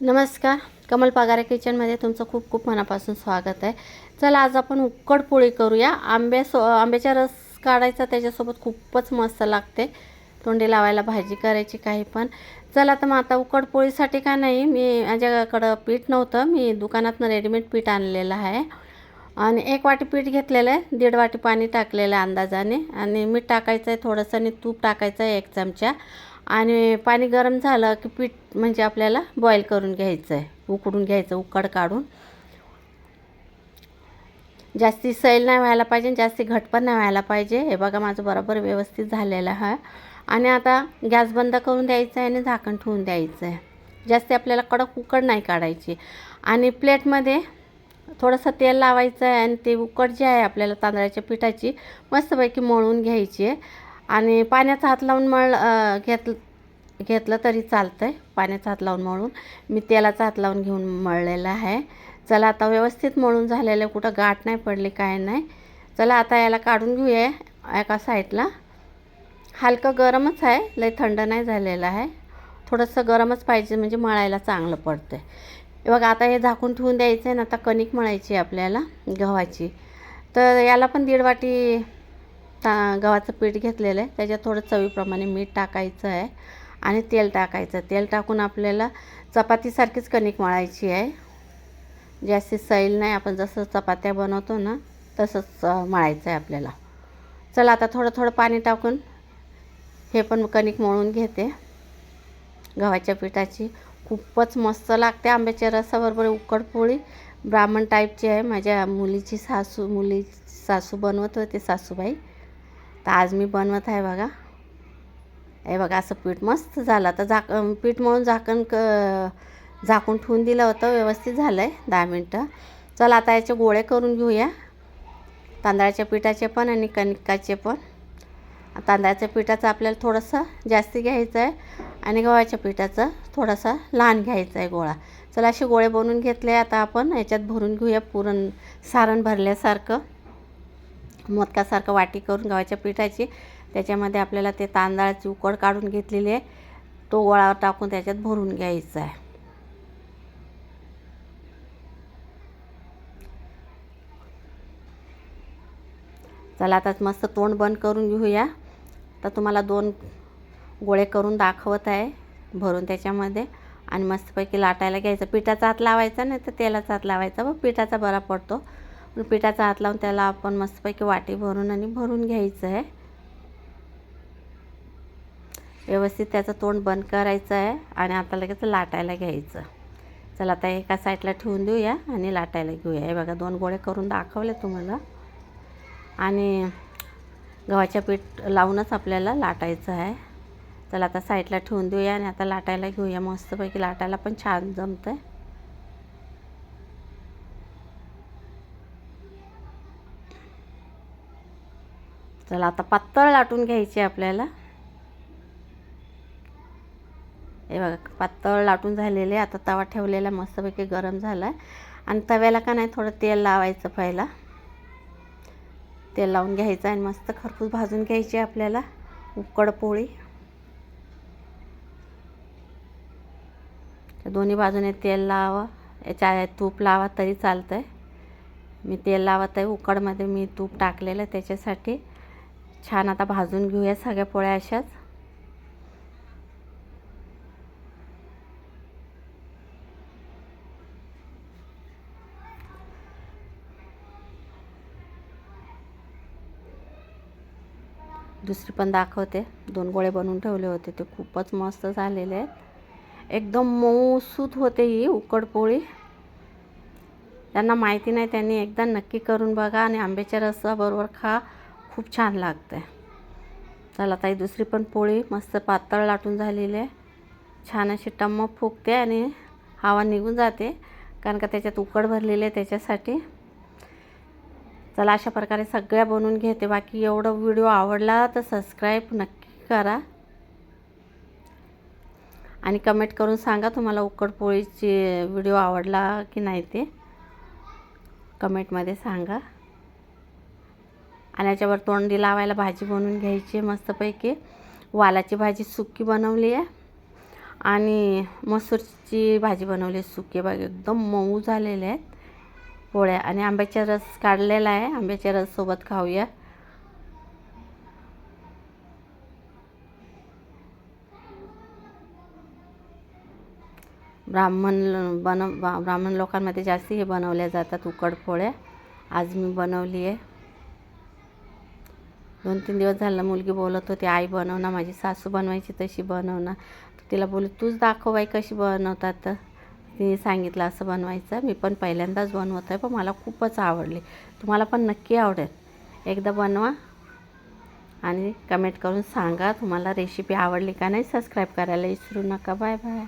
नमस्कार. कमल पगारे किचनमध्ये तुमचं खूप खूप मनापासून स्वागत आहे. चला आज आपण उक्कड पोळी करूया. आंब्या सो आंब्याचा रस काढायचा त्याच्यासोबत खूपच मस्त लागते. तोंडी लावायला भाजी करायची काही पण. चला तर मग आता उकड पोळीसाठी काय नाही मी माझ्याकडं पीठ नव्हतं. मी दुकानातनं रेडीमेड पीठ आणलेलं आहे. आणि एक वाटी पीठ घेतलेलं आहे. दीड वाटी पाणी टाकलेलं आहे अंदाजाने. आणि मीठ टाकायचं आहे थोडंसं आणि तूप टाकायचं आहे एक चमचा. आणि पाणी गरम झालं की पीठ म्हणजे आपल्याला बॉईल करून घ्यायचं आहे उकडून घ्यायचं उकड काढून. जास्ती सैल नाही व्हायला पाहिजे जास्ती घट पण नाही व्हायला पाहिजे. हे बघा माझं बरोबर व्यवस्थित झालेलं आहे. आणि आता गॅस बंद करून द्यायचं आहे आणि झाकण ठेवून द्यायचं आहे जास्ती आपल्याला कडक उकड नाही काढायची. आणि प्लेटमध्ये थोडंसं तेल लावायचं आहे आणि ते उकड जे आहे आपल्याला तांदळाच्या पिठाची मस्तपैकी मळून घ्यायची आहे. आणि पाण्याचा हात लावून मळ घेत घेतलं तरी चालतं आहे पाण्याचा हात लावून मळून. मी तेलाचा हात लावून घेऊन मळलेला आहे. चला आता व्यवस्थित मळून झालेलं आहे. कुठं गाठ नाही पडली काय नाही. चला आता याला काढून घेऊया एका साईडला. हलकं गरमच आहे. लई थंड नाही झालेलं आहे. थोडंसं गरमच पाहिजे म्हणजे मळायला चांगलं पडतं आहे बघा आता हे झाकून ठेवून द्यायचं आहे ना आता कणिक मळायची आहे आपल्याला गव्हाची. तर याला पण दीड वाटी ता गव्हाचं पीठ घेतलेलं आहे. त्याच्यात थोडं चवीप्रमाणे मीठ टाकायचं आहे आणि तेल टाकायचं तेल टाकून आपल्याला चपातीसारखीच कणिक मळायची आहे. जास्ती सैल नाही. आपण जसं चपात्या बनवतो ना तसंच मळायचं आहे आपल्याला. चला आता थोडं थोडं पाणी टाकून हे पण कणिक मळून घेते. गव्हाच्या पिठाची खूपच मस्त लागते. आंब्याच्या रसाबरोबर उकडपोळी ब्राह्मण टाईपची आहे. माझ्या मुलीची सासू मुली सासू बनवत होते सासूबाई. तर आज मी बनवत आहे बघा. हे बघा असं पीठ मस्त झालं. तर झाक पीठ मळून झाकण क झाकून ठेवून दिलं होतं. व्यवस्थित झालं आहे दहा मिनटं. चला आता याचे गोळे करून घेऊया. तांदळाच्या पिठाचे पण आणि कणिकाचे पण. तांदळाच्या पिठाचं आपल्याला थोडंसं जास्ती घ्यायचं आहे आणि गव्हाच्या पिठाचं थोडासा लहान घ्यायचं आहे गोळा. चला असे गोळे बनवून घेतले. आता आपण याच्यात भरून घेऊया पुरण सारण भरल्यासारखं. मोदकासारखं वाटी करून गव्हाच्या पिठाची. त्याच्यामध्ये आपल्याला ते तांदळाची उकड काढून घेतलेली आहे. तो गोळा टाकून त्याच्यात भरून घ्यायचा आहे. चला आता मस्त तोंड बंद करून घेऊया. तर तुम्हाला दोन गोळे करून दाखवत आहे भरून त्याच्यामध्ये. आणि मस्तपैकी लाटायला घ्यायचं. पिठाचा हात लावायचा नाही तर तेलाचा हात लावायचा व पिठाचा बरा पडतो. पिठाचा हात लावून त्याला आपण मस्तपैकी वाटी भरून आणि भरून घ्यायचं आहे. व्यवस्थित त्याचं तोंड बंद करायचं आहे आणि आता लगेच लाटायला घ्यायचं. चला आता एका साईडला ठेवून देऊया आणि लाटायला घेऊया. हे बघा दोन गोळे करून दाखवले तुम्हाला. आणि गव्हाच्या पीठ लावूनच आपल्याला लाटायचं आहे. चला आता साईडला ठेवून देऊया आणि आता लाटायला घेऊया. मस्तपैकी लाटायला पण छान जमतं आहे चला आता पातळ लाटून घ्यायची आपल्याला. हे बघा पातळ लाटून झालेले आता तवा ठेवलेला मस्तपैकी गरम झाला आहे आणि तव्याला का नाही थोडं तेल लावायचं पहिला. तेल लावून घ्यायचं आणि मस्त खरपूस भाजून घ्यायची आपल्याला. उकड पोळी. दोन्ही बाजूने तेल लावा. याच्या तूप लावा तरी चालतं आहे मी तेल लावत आहे. उकडमध्ये मी तूप टाकलेलं आहे त्याच्यासाठी. छान आता भाजून घेऊया सगळ्या पोळ्या अशाच. दुसरी पण दाखवते. दोन गोळे बनवून ठेवले होते ते खूपच मस्त झालेले आहेत. एकदम मऊसूत होते ही उकडपोळी त्यांना माहिती नाही त्यांनी एकदा नक्की करून बघा आणि आंब्याच्या रसाबरोबर खा. खूप छान लागते चला ताई दुसरी पण पोळी मस्त पातळ लाटून झालेली आहे. छान अशी टम्म फुगते आणि हवा निघून जाते कारण का त्याच्यात उकड भरलेली आहे त्याच्यासाठी. चला अशा प्रकारे सगळ्या बनवून घेते. बाकी एवढं व्हिडिओ आवडला तर सबस्क्राईब नक्की करा. आणि कमेंट करून सांगा तुम्हाला उकडपोळीची व्हिडिओ आवडला की नाही ते. कमेंटमध्ये सांगा. आणि याच्यावर तोंडी लावायला भाजी बनवून घ्यायची मस्तपैकी. वालाची भाजी सुकी बनवली आहे. आणि मसूरची भाजी बनवली सुके. भाजी एकदम मऊ झालेले आहेत पोळ्या. आणि आंब्याचा रस काढलेला आहे. आंब्याच्या रससोबत खाऊया. ब्राह्मण बनव बा- ब्राह्मण लोकांमध्ये जास्ती हे बनवल्या जातात उकड पोळ्या आज मी बनवली आहे. दोन तीन दिवस झालं मुलगी बोलत होती आई बनव ना माझी सासू बनवायची तशी बनव ना तिला बोलू तूच दाखव बाई कशी बनवतात. तर तिने सांगितलं असं बनवायचं मी पण पहिल्यांदाच बनवत आहे पण मला खूपच आवडली. तुम्हाला पण नक्की आवडेल. एकदा बनवा आणि कमेंट करून सांगा तुम्हाला रेसिपी आवडली का नाही. सबस्क्राईब करायला विसरू नका. Bye bye